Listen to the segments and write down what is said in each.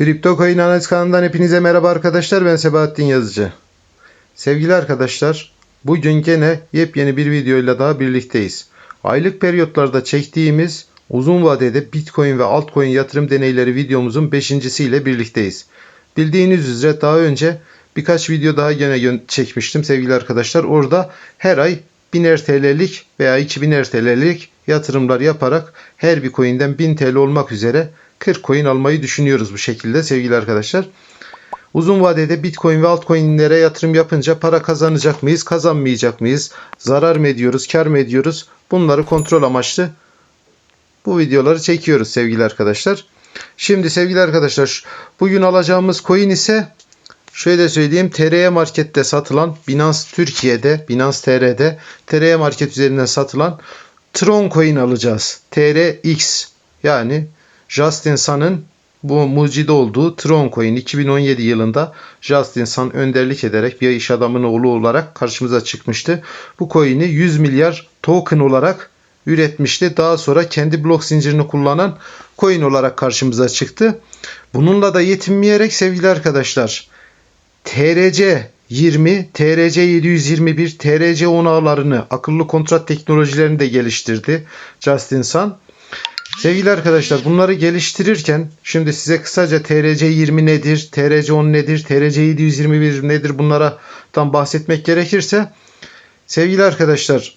Kripto Coin Analiz kanalından hepinize merhaba arkadaşlar. Ben Sebahattin Yazıcı. Sevgili arkadaşlar, bugün gene yepyeni bir videoyla daha birlikteyiz. Aylık periyotlarda çektiğimiz uzun vadede Bitcoin ve altcoin yatırım deneyleri videomuzun beşincisiyle birlikteyiz. Bildiğiniz üzere daha önce birkaç video daha gene çekmiştim sevgili arkadaşlar. Orada her ay 1000 TL'lik veya 2000 TL'lik yatırımlar yaparak her bir coin'den 1000 TL olmak üzere 40 coin almayı düşünüyoruz bu şekilde sevgili arkadaşlar. Uzun vadede Bitcoin ve altcoin'lere yatırım yapınca para kazanacak mıyız, kazanmayacak mıyız? Zarar mı ediyoruz, kar mı ediyoruz? Bunları kontrol amaçlı bu videoları çekiyoruz sevgili arkadaşlar. Şimdi sevgili arkadaşlar bugün alacağımız coin ise şöyle söyleyeyim TRY Market'te satılan Binance Türkiye'de, Binance TR'de TRY Market üzerinden satılan Tron coin alacağız. TRX yani Justin Sun'ın bu mucide olduğu Tron Coin 2017 yılında Justin Sun önderlik ederek bir iş adamının oğlu olarak karşımıza çıkmıştı. Bu coin'i 100 milyar token olarak üretmişti. Daha sonra kendi blok zincirini kullanan coin olarak karşımıza çıktı. Bununla da yetinmeyerek sevgili arkadaşlar TRC 20, TRC 721, TRC 10 ağlarını, akıllı kontrat teknolojilerini de geliştirdi Justin Sun. Sevgili arkadaşlar bunları geliştirirken şimdi size kısaca TRC 20 nedir, TRC 10 nedir, TRC 721 nedir bunlara tam bahsetmek gerekirse sevgili arkadaşlar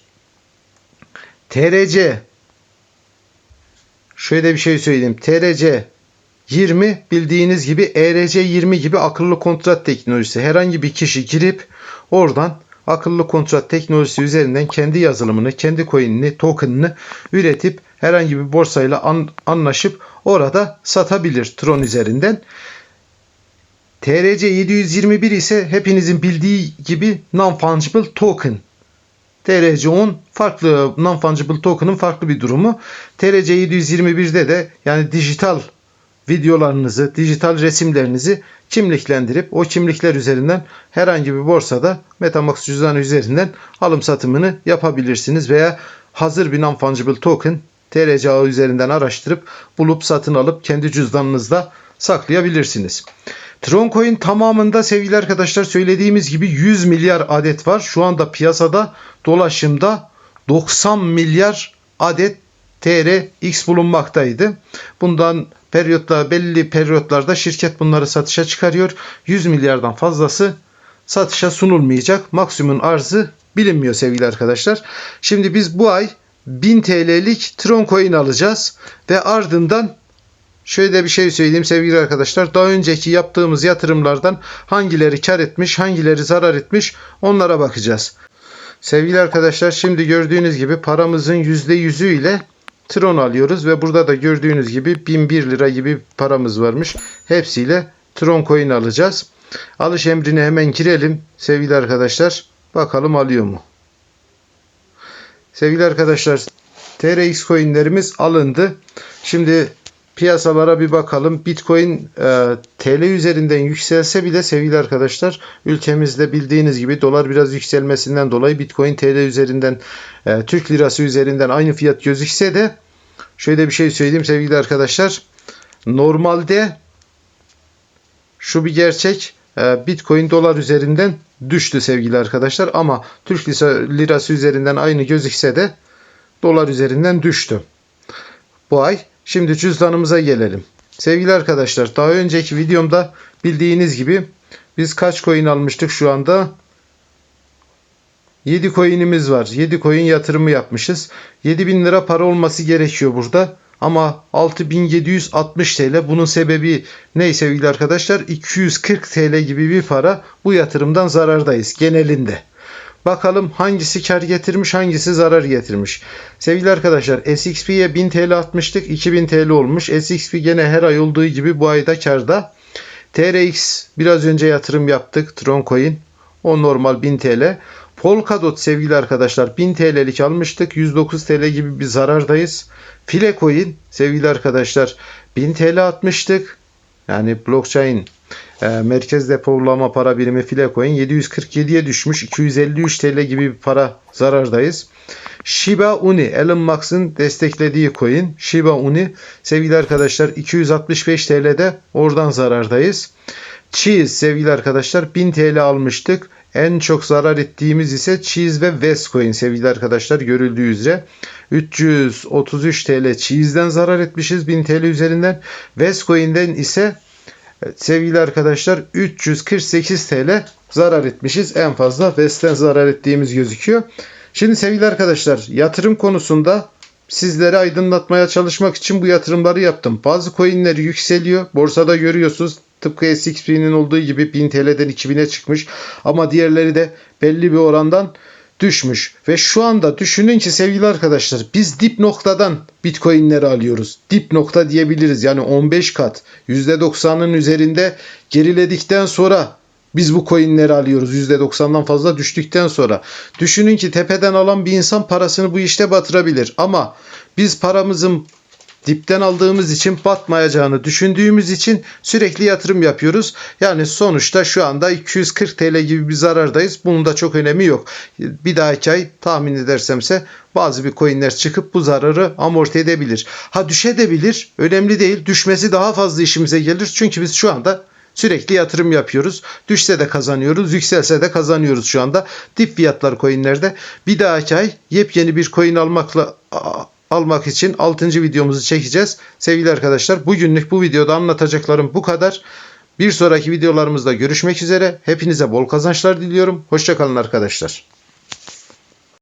TRC şöyle bir şey söyleyeyim. TRC 20 bildiğiniz gibi ERC 20 gibi akıllı kontrat teknolojisi. Herhangi bir kişi girip oradan akıllı kontrat teknolojisi üzerinden kendi yazılımını, kendi coin'ini, token'ını üretip herhangi bir borsayla an- anlaşıp orada satabilir Tron üzerinden. TRC 721 ise hepinizin bildiği gibi non-fungible token. TRC 10 farklı non-fungible token'ın farklı bir durumu. TRC 721'de de yani dijital videolarınızı, dijital resimlerinizi kimliklendirip o kimlikler üzerinden herhangi bir borsada Metamask cüzdanı üzerinden alım satımını yapabilirsiniz veya hazır bir non-fungible token TRC üzerinden araştırıp bulup satın alıp kendi cüzdanınızda saklayabilirsiniz. Troncoin tamamında sevgili arkadaşlar söylediğimiz gibi 100 milyar adet var. Şu anda piyasada dolaşımda 90 milyar adet TRX bulunmaktaydı. Bundan periyotlar belli periyotlarda şirket bunları satışa çıkarıyor. 100 milyardan fazlası satışa sunulmayacak. Maksimum arzı bilinmiyor sevgili arkadaşlar. Şimdi biz bu ay 1000 TL'lik Tron coin alacağız ve ardından Şöyle bir şey söyleyeyim sevgili arkadaşlar. Daha önceki yaptığımız yatırımlardan hangileri kar etmiş, hangileri zarar etmiş onlara bakacağız. Sevgili arkadaşlar şimdi gördüğünüz gibi paramızın %100'ü ile Tron alıyoruz ve burada da gördüğünüz gibi 1001 lira gibi paramız varmış. Hepsiyle Tron coin alacağız. Alış emrine hemen girelim sevgili arkadaşlar. Bakalım alıyor mu? Sevgili arkadaşlar TRX coinlerimiz alındı. Şimdi piyasalara bir bakalım. Bitcoin e, TL üzerinden yükselse bile sevgili arkadaşlar ülkemizde bildiğiniz gibi dolar biraz yükselmesinden dolayı Bitcoin TL üzerinden e, Türk lirası üzerinden aynı fiyat gözükse de şöyle bir şey söyleyeyim sevgili arkadaşlar. Normalde şu bir gerçek e, Bitcoin dolar üzerinden düştü sevgili arkadaşlar ama Türk lirası üzerinden aynı gözükse de dolar üzerinden düştü. Bu ay Şimdi cüzdanımıza gelelim. Sevgili arkadaşlar daha önceki videomda bildiğiniz gibi biz kaç coin almıştık şu anda? 7 coin'imiz var. 7 coin yatırımı yapmışız. 7000 lira para olması gerekiyor burada. Ama 6760 TL bunun sebebi ne sevgili arkadaşlar? 240 TL gibi bir para bu yatırımdan zarardayız genelinde. Bakalım hangisi kar getirmiş hangisi zarar getirmiş. Sevgili arkadaşlar SXP'ye 1000 TL atmıştık 2000 TL olmuş. SXP gene her ay olduğu gibi bu ayda karda. TRX biraz önce yatırım yaptık Tron Coin. O normal 1000 TL. Polkadot sevgili arkadaşlar 1000 TL'lik almıştık. 109 TL gibi bir zarardayız. Filecoin sevgili arkadaşlar 1000 TL atmıştık. Yani blockchain merkez depolama para birimi Filecoin 747'ye düşmüş. 253 TL gibi bir para zarardayız. Shiba Uni, Elon Musk'ın desteklediği coin Shiba Uni. Sevgili arkadaşlar 265 TL'de oradan zarardayız. Cheese sevgili arkadaşlar 1000 TL almıştık. En çok zarar ettiğimiz ise Cheese ve Westcoin sevgili arkadaşlar görüldüğü üzere. 333 TL Cheese'den zarar etmişiz 1000 TL üzerinden. Westcoin'den ise sevgili arkadaşlar 348 TL zarar etmişiz. En fazla West'ten zarar ettiğimiz gözüküyor. Şimdi sevgili arkadaşlar yatırım konusunda sizlere aydınlatmaya çalışmak için bu yatırımları yaptım. Bazı coinler yükseliyor. Borsada görüyorsunuz. Tıpkı SXP'nin olduğu gibi 1000 TL'den 2000'e çıkmış. Ama diğerleri de belli bir orandan düşmüş. Ve şu anda düşünün ki sevgili arkadaşlar biz dip noktadan bitcoinleri alıyoruz. Dip nokta diyebiliriz. Yani 15 kat %90'ın üzerinde geriledikten sonra biz bu coinleri alıyoruz %90'dan fazla düştükten sonra. Düşünün ki tepeden alan bir insan parasını bu işte batırabilir. Ama biz paramızın dipten aldığımız için batmayacağını düşündüğümüz için sürekli yatırım yapıyoruz. Yani sonuçta şu anda 240 TL gibi bir zarardayız. Bunun da çok önemi yok. Bir dahaki ay tahmin edersemse bazı bir coinler çıkıp bu zararı amorti edebilir. Ha düşebilir. Önemli değil. Düşmesi daha fazla işimize gelir. Çünkü biz şu anda Sürekli yatırım yapıyoruz. Düşse de kazanıyoruz, yükselse de kazanıyoruz şu anda. Dip fiyatlar coinlerde. Bir dahaki ay yepyeni bir coin almakla almak için 6. videomuzu çekeceğiz. Sevgili arkadaşlar bugünlük bu videoda anlatacaklarım bu kadar. Bir sonraki videolarımızda görüşmek üzere. Hepinize bol kazançlar diliyorum. Hoşçakalın arkadaşlar.